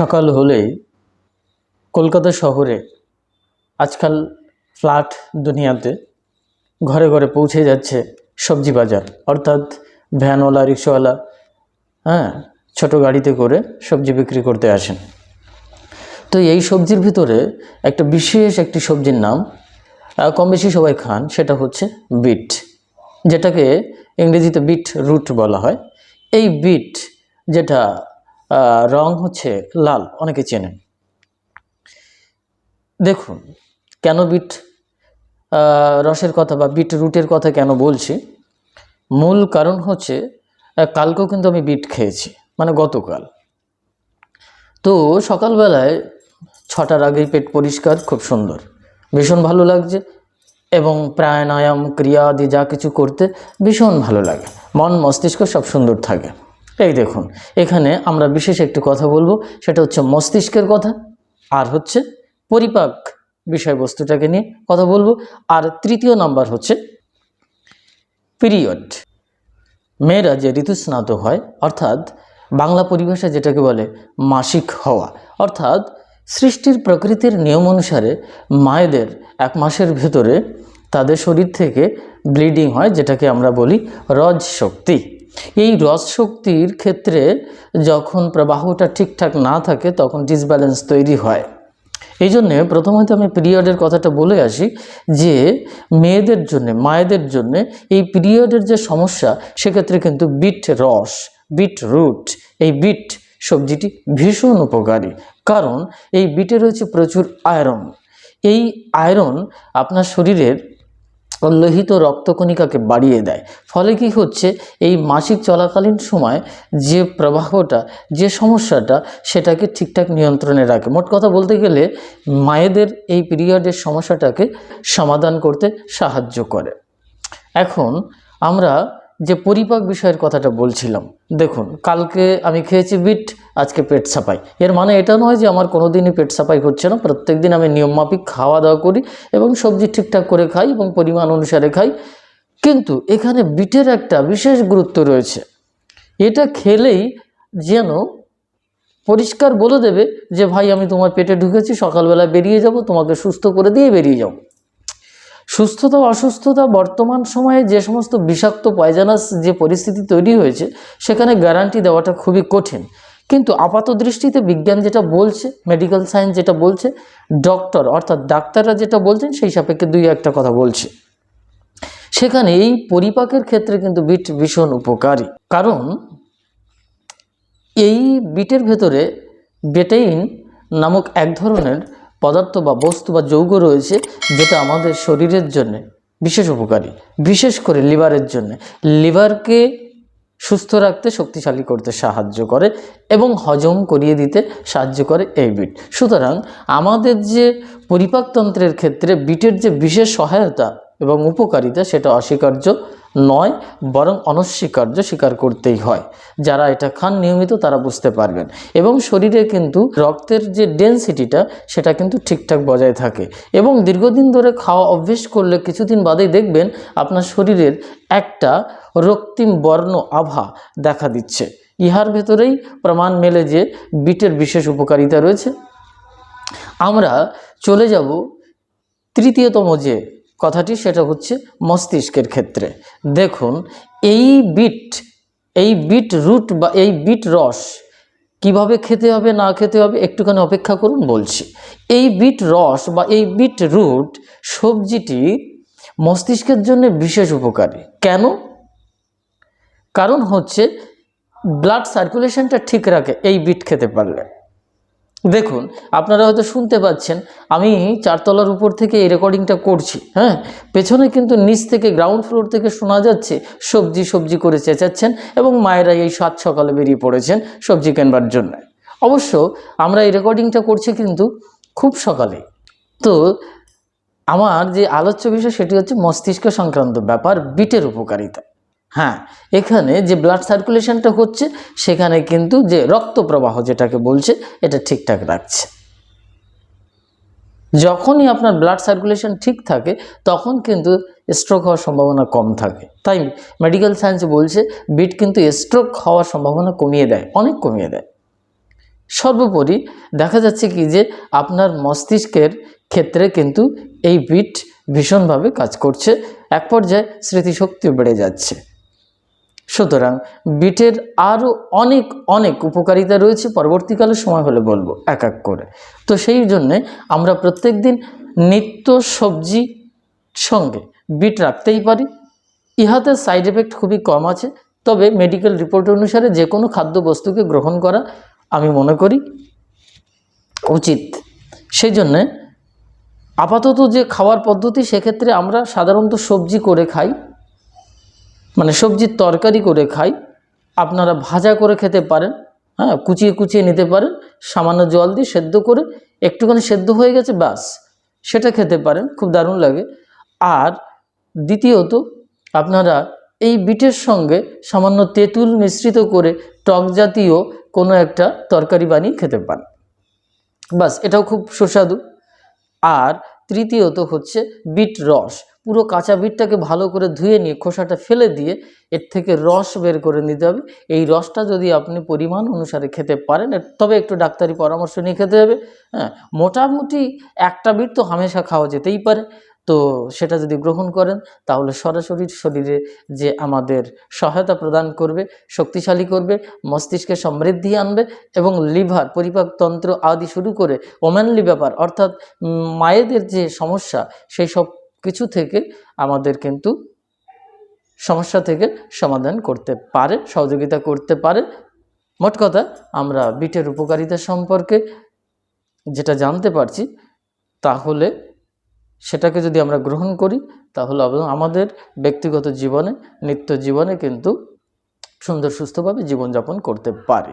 সকাল হলেই কলকাতা শহরে আজকাল ফ্ল্যাট দুনিয়াতে ঘরে ঘরে পৌঁছে যাচ্ছে সবজি বাজার। অর্থাৎ ভ্যানওয়ালা, রিক্সাওয়ালা হ্যাঁ ছোট গাড়িতে করে সবজি বিক্রি করতে আসেন। তো এই সবজির ভিতরে একটা বিশেষ একটি সবজির নাম কম বেশি সবাই খান, সেটা হচ্ছে বিট, যেটাকে ইংরেজিতে বিট রুট বলা হয়। এই বিট যেটা রং হচ্ছে লাল, অনেকে চেনেন। দেখুন, কেন বিট রসের কথা বা বিট রুটের কথা কেন বলছি? মূল কারণ হচ্ছে কালকেও কিন্তু আমি বিট খেয়েছি মানে গতকাল। তো সকালবেলায় ছটার আগেই পেট পরিষ্কার, খুব সুন্দর। ভীষণ ভালো লাগছে এবং প্রাণায়াম, ক্রিয়া আদি যা কিছু করতে ভীষণ ভালো লাগে। মন মস্তিষ্ক সব সুন্দর থাকে। এই দেখুন, এখানে আমরা বিশেষ একটি কথা বলব, সেটা হচ্ছে মস্তিষ্কের কথা, আর হচ্ছে পরিপাক বিষয়বস্তুটাকে নিয়ে কথা বলব, আর তৃতীয় নাম্বার হচ্ছে পিরিয়ড। মেয়েরা যে ঋতুস্নাত হয়, অর্থাৎ বাংলা পরিভাষা যেটাকে বলে মাসিক হওয়া, অর্থাৎ সৃষ্টির প্রকৃতির নিয়ম অনুসারে মায়েদের এক মাসের ভেতরে তাদের শরীর থেকে ব্লিডিং হয়, যেটাকে আমরা বলি রজ শক্তি এই রস শক্তির ক্ষেত্রে যখন প্রবাহটা ঠিকঠাক না থাকে, তখন ডিসব্যালেন্স তৈরি হয়। এই জন্যে প্রথমত আমি পিরিয়ডের কথাটা বলে আসি যে, মেয়েদের জন্য, মায়েদের জন্য এই পিরিয়ডের যে সমস্যা, সেক্ষেত্রে কিন্তু বিট রস বিট রুট এই বিট সবজিটি ভীষণ উপকারী। কারণ এই বিটে রয়েছে প্রচুর আয়রন এই আয়রন আপনার শরীরের লোহিত রক্তকণিকাকে বাড়িয়ে দেয়। ফলে কি হচ্ছে? এই মাসিক চলাকালীন সময় যে প্রবাহটা, যে সমস্যাটা, সেটাকে ঠিকঠাক নিয়ন্ত্রণে রাখে। মোট কথা বলতে গেলে, মায়েদের এই পিরিয়ডের সমস্যাটাকে সমাধান করতে সাহায্য করে। এখন আমরা যে পরিপাক বিষয়ের কথাটা বলছিলাম। দেখুন, কালকে আমি খেয়েছি বিট, আজকে পেট সাপাই এর মানে এটা নয় যে আমার কোনো দিনই পেট সাপাই হচ্ছে না। প্রত্যেক দিন আমি নিয়মমাফিক খাওয়া দাওয়া করি এবং সবজি ঠিকঠাক করে খাই এবং পরিমাণ অনুসারে খাই। কিন্তু এখানে বিটের একটা বিশেষ গুরুত্ব রয়েছে। এটা খেলেই যেন পরিষ্কার বলে দেবে যে, ভাই, আমি তোমার পেটে ঢুকেছি সকালবেলা বেরিয়ে যাব, তোমাকে সুস্থ করে দিয়ে বেরিয়ে যাও সুস্থতা, অসুস্থতা বর্তমান সময়ে যে সমস্ত বিষাক্ত পয়জানাস যে পরিস্থিতি তৈরি হয়েছে, সেখানে গ্যারান্টি দেওয়াটা খুবই কঠিন। কিন্তু আপাত দৃষ্টিতে বিজ্ঞান যেটা বলছে মেডিকেল সায়েন্স যেটা বলছে ডক্টর অর্থাৎ ডাক্তাররা যেটা বলছেন, সেই সাপেক্ষে দুই একটা কথা বলছে। সেখানে এই পরিপাকের ক্ষেত্রে কিন্তু বিট ভীষণ উপকারী। কারণ এই বিটের ভেতরে বেটেইন নামক এক ধরনের পদার্থ বা বস্তু বা যৌগ রয়েছে যেটা আমাদের শরীরের জন্য বিশেষ উপকারী, বিশেষ করে লিভারের জন্য। লিভারকে সুস্থ রাখতে, শক্তিশালী করতে সাহায্য করে এবং হজম করিয়ে দিতে সাহায্য করে এই বিট। সুতরাং আমাদের যে পরিপাকতন্ত্রের ক্ষেত্রে বিটের যে বিশেষ সহায়তা এবং উপকারিতা সেটা অস্বীকার্য। নয়, বরং অনস্বীকার্য স্বীকার করতেই হয়। যারা এটা খান নিয়মিত তারা বুঝতে পারবেন। এবং শরীরে কিন্তু রক্তের যে ডেন্সিটিটা, সেটা কিন্তু ঠিকঠাক বজায় থাকে। এবং দীর্ঘদিন ধরে খাওয়া অভ্যেস করলে কিছুদিন বাদেই দেখবেন আপনার শরীরের একটা রক্তিম বর্ণ আভা দেখা দিচ্ছে। ইহার ভেতরেই প্রমাণ মেলে যে বিটের বিশেষ উপকারিতা রয়েছে। আমরা চলে যাব তৃতীয়তম যে কথাটি সেটা হচ্ছে মস্তিষ্কের ক্ষেত্রে। দেখুন, এই বিট এই বিট রুট বা এই বিট রস কীভাবে খেতে হবে, না খেতে হবে, একটুখানি অপেক্ষা করুন বলছি। এই বিট রস বা এই বিট রুট সবজিটি মস্তিষ্কের জন্য বিশেষ উপকারী। কেন? কারণ হচ্ছে ব্লাড সার্কুলেশনটা ঠিক রাখে, এই বিট খেতে পারলে। দেখুন, আপনারা হয়তো শুনতে পাচ্ছেন, আমি চারতলার উপর থেকে এই রেকর্ডিংটা করছি হ্যাঁ? পেছনে কিন্তু নিচ থেকে গ্রাউন্ড ফ্লোর থেকে শোনা যাচ্ছে, সবজি সবজি করে চেঁচাচ্ছেন এবং মায়েরা এই সাত সকালে বেরিয়ে পড়েছেন সবজি কেনবার জন্য। অবশ্য আমরা এই রেকর্ডিংটা করছি কিন্তু খুব সকালে। তো আমার যে আলোচ্য বিষয় সেটি হচ্ছে মস্তিষ্ক সংক্রান্ত ব্যাপার, বিটের উপকারিতা। হ্যাঁ এখানে যে ব্লাড সার্কুলেশনটা হচ্ছে, সেখানে কিন্তু যে রক্ত প্রবাহ যেটাকে বলছে, এটা ঠিকঠাক রাখছে। যখনই আপনার ব্লাড সার্কুলেশন ঠিক থাকে, তখন কিন্তু স্ট্রোক হওয়ার সম্ভাবনা কম থাকে। তাই মেডিকেল সায়েন্স বলছে বিট কিন্তু স্ট্রোক হওয়ার সম্ভাবনা কমিয়ে দেয়, অনেক কমিয়ে দেয়। সর্বোপরি দেখা যাচ্ছে কি যে, আপনার মস্তিষ্কের ক্ষেত্রে কিন্তু এই বিট ভীষণভাবে কাজ করছে, এক পর্যায়ে স্মৃতিশক্তিও বেড়ে যাচ্ছে। সুতরাং বিটের আরও অনেক অনেক উপকারিতা রয়েছে, পরবর্তীকালে সময় হলে বলব, এক এক করে। তো সেই জন্যে আমরা প্রত্যেক দিন নিত্য সবজি সঙ্গে বিট রাখতেই পারি। ইহাতে সাইড এফেক্ট খুবই কম আছে, তবে মেডিকেল রিপোর্ট অনুসারে যে কোনো খাদ্যবস্তুকে গ্রহণ করা আমি মনে করি উচিত। সেই জন্যে আপাতত যে খাওয়ার পদ্ধতি, সেক্ষেত্রে আমরা সাধারণত সবজি করে খাই। মানে সবজির তরকারি করে খাই। আপনারা ভাজা করে খেতে পারেন হ্যাঁ কুচিয়ে কুচিয়ে নিতে পারেন, সামান্য জল দিয়ে সেদ্ধ করে একটুখানি সেদ্ধ হয়ে গেছে, ব্যাস, সেটা খেতে পারেন, খুব দারুণ লাগে। আর দ্বিতীয়ত, আপনারা এই বিটের সঙ্গে সামান্য তেঁতুল মিশ্রিত করে টক জাতীয় কোনো একটা তরকারি বানিয়ে খেতে পারেন। বাস এটাও খুব সুস্বাদু। আর তৃতীয়ত হচ্ছে বিট রস। পুরো কাঁচা বিটটাকে ভালো করে ধুয়ে নিয়ে খোসাটা ফেলে দিয়ে এর থেকে রস বের করে নিতে হবে। এই রসটা যদি আপনি পরিমাণ অনুসারে খেতে পারেন তবে একটু ডাক্তারি পরামর্শ নিয়ে খেতে হবে। হ্যাঁ মোটামুটি একটা বিট তো হামেশা খাওয়া যেতেই পারে। তো সেটা যদি গ্রহণ করেন, তাহলে সরাসরি শরীরে যে আমাদের সহায়তা প্রদান করবে, শক্তিশালী করবে, মস্তিষ্কে সমৃদ্ধি আনবে এবং লিভার পরিপাকতন্ত্র আদি শুরু করে ওম্যানলি ব্যাপার, অর্থাৎ মায়েদের যে সমস্যা, সেই সব কিছু থেকে আমাদের কিন্তু সমস্যা থেকে সমাধান করতে পারে, সহযোগিতা করতে পারে। মোট কথা, আমরা বিটের উপকারিতা সম্পর্কে যেটা জানতে পারছি, তাহলে সেটাকে যদি আমরা গ্রহণ করি, তাহলে আমাদের ব্যক্তিগত জীবনে, নিত্য জীবনে কিন্তু সুন্দর, সুস্থভাবে জীবনযাপন করতে পারি।